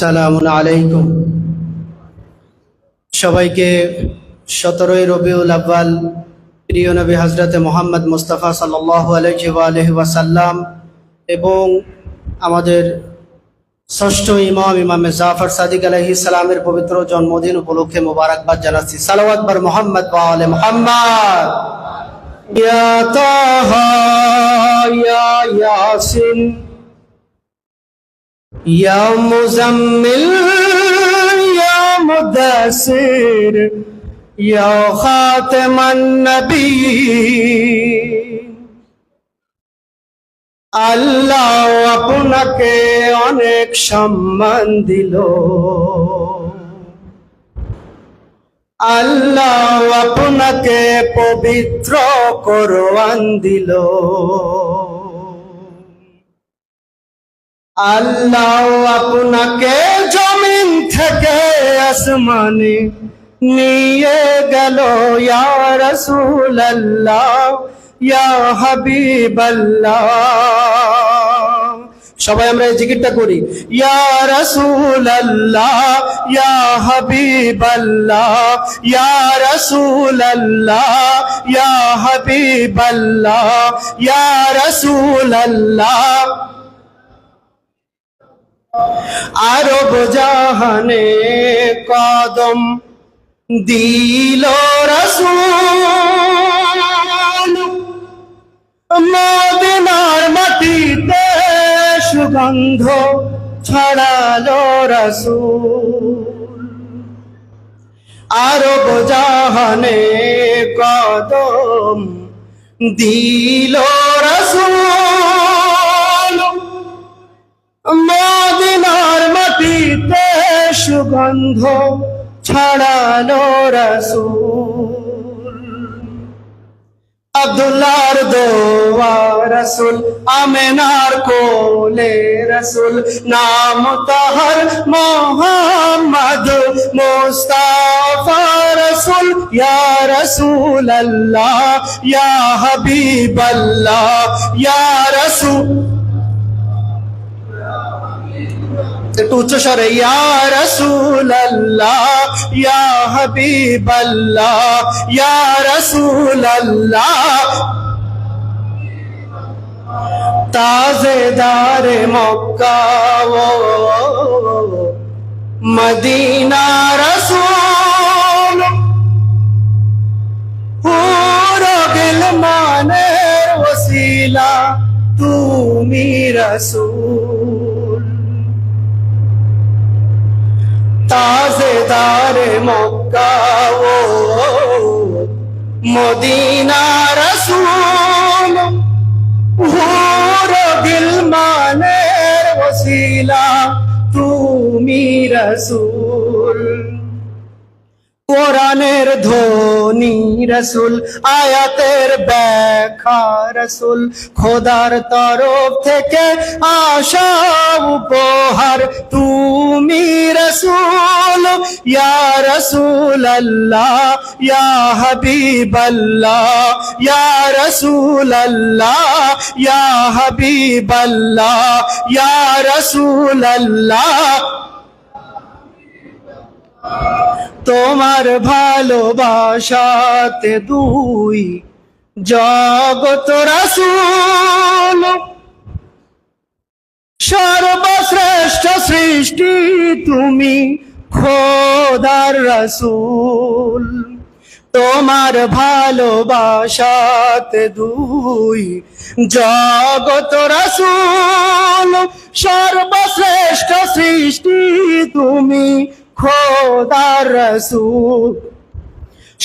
সালামুন আলাইকুম। সবাইকে সতেরোই রবিউল আব্বাল প্রিয় নবী হজরতে মোহাম্মদ মুস্তাফা সাল্লাহ আলহি এবং আমাদের ষষ্ঠ ইমাম, ইমামে জাফর সাদিক আলহি সালামের পবিত্র জন্মদিন উপলক্ষে মোবারকবাদ জানাচ্ছি। সালাওয়াত বার মোহাম্মদ ওয়ালে মোহাম্মদ। ইয়া তাহা, ইয়া ইয়াসিন। يا مزمل يا مدثر يا خاتم النبي আল্লাহ আপনাকে অনেক সম্মান দিল আল্লাহ আপনাকে পবিত্র কোরআন দিল আল্লাহ আপনাকে জমিন থেকে আসমানে নিয়ে গেল রসুল আল্লাহ হাবিব আল্লাহ সবাই আমরা এই জিকিরটা করি, ইয়া রসুল আল্লাহ ইয়া হাবিব ইয়া রসুল আল্লাহ ইয়া হাবিব ইয়া রসুল আল্লাহ আরব জাহানে কদম দিল রসুল। মদিনার মাটিতে সুগন্ধ ছড়ালো রসুল। আরব জাহানে কদম দিল রসুল। সুগন্ধ ছড়ানো রসুল। আব্দুল্লাহর দোয়া রসুল, আমেনার কোলে রসুল, নাম তাহার মোহাম্মদ মুস্তাফা রসুল। ইয়া রসুল আল্লাহ ইয়া হাবিব আল্লাহ ইয়া রসুল। একটু উচ্চ স্বরে, ইয়া রসুল আল্লাহ ইয়া হাবিব আল্লাহ ইয়া রসুল আল্লাহ তাজেদার মক্কা, ও মদিনা রসুল। পুরো গিল মানের ওসিলা, তুমি রসুল। তাজেদার মক্কা ও মদিনা রসুল। হুর দিল মানের ওসিলা তুমি রসুল। কোরআনের ধ্বনি রসুল, আয়াতের ব্যাখ্যা রসুল। খোদার তরফ থেকে আশা উপহার, তুমি রসুল, ইয়া রসুল আল্লাহ ইয়া হাবিব আল্লাহ ইয়া রসুল আল্লাহ ইয়া হাবিব আল্লাহ ইয়া রসুল আল্লাহ তোমার ভালোবাসাতে দুই জগত রাসুল। সর্বশ্রেষ্ঠ সৃষ্টি তুমি খোদার রাসুল। তোমার ভালোবাসাতে দুই জগত রাসুল। সর্বশ্রেষ্ঠ সৃষ্টি তুমি খোদার রসুল।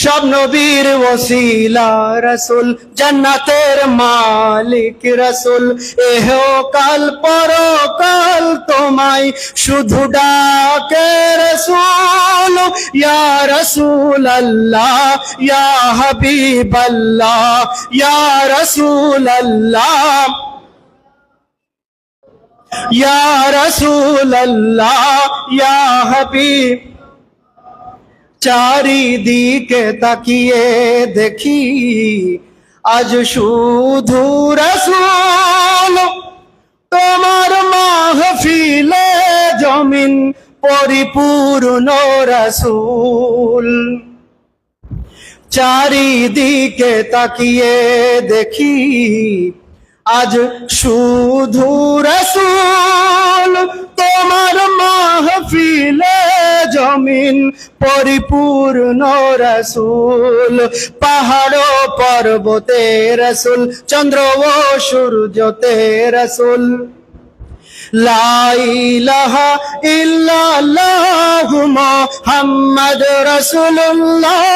সব নবীর ওসিলা রসুল, জান্নাতের মালিক রসুল। এহ কাল পরকাল তোমায় শুধু ডাকে রসুল, ইয়া রসুল আল্লাহ ইয়া হাবিব আল্লাহ ইয়া রসুল আল্লাহ ইয়া রসুল আল্লাহ ইয়া হাবিব চারিদিকে তাকিয়ে দেখি, আজ শুধু রসুল। তোমার মাহফিলে জমিন পরিপূর্ণ রসুল। চারিদিকে তাকিয়ে দেখি আজ শুধু রসুল তোমার মাহফিলে জমিন পরিপূর্ণ রসুল, পাহাড় পর্বতে রসুল, চন্দ্র ও সূর্যতে রসুল। লা ইলাহা ইল্লাল্লাহু মুহাম্মাদ রাসূলুল্লাহ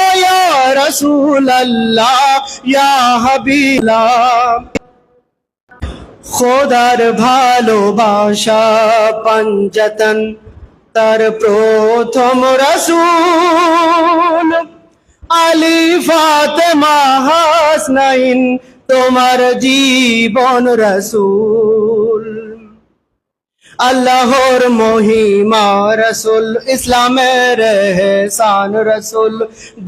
খোদার ভালোবাসা পঞ্জতন তার প্রথম রসুল আলী ফাতেমা হাসনাইন তোমার জীবন রসুল। আল্লাহর মহিমা রসুল, ইসলামের হেসান রসুল।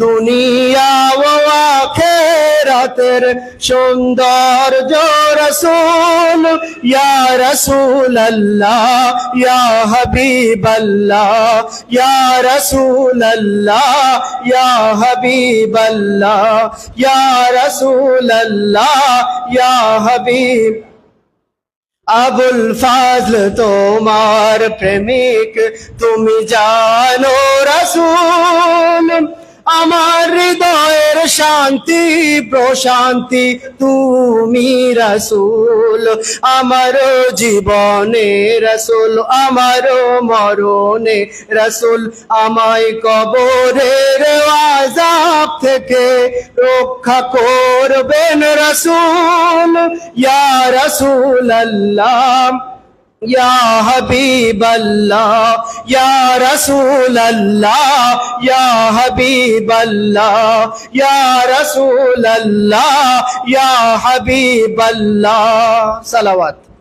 দুনিয়া ও আখেরাতের সৌন্দর্য রসুল। ইয়া রসুল আল্লাহ ইয়া হাবিব আল্লাহ ইয়া রসুল আল্লাহ ইয়া হাবিব আল্লাহ ইয়া রসুল আল্লাহ ইয়া হাবিব আবুল ফাজল তোমার প্রেমিক তুমি জানো রসুল। আমার হৃদয়ের শান্তি, প্রশান্তি, তুমি রসুল। আমার জীবনে রসুল, আমার মরণে রসুল। আমায় কবরের আজাব থেকে রক্ষা করবেন রসুল। ইয়া রসুল আল্লাহ ইয়া হাবিবাল্লাহ ইয়া রাসূলাল্লাহ ইয়া হাবিবাল্লাহ ইয়া রাসূলাল্লাহ ইয়া হাবিবাল্লাহ সালাওয়াত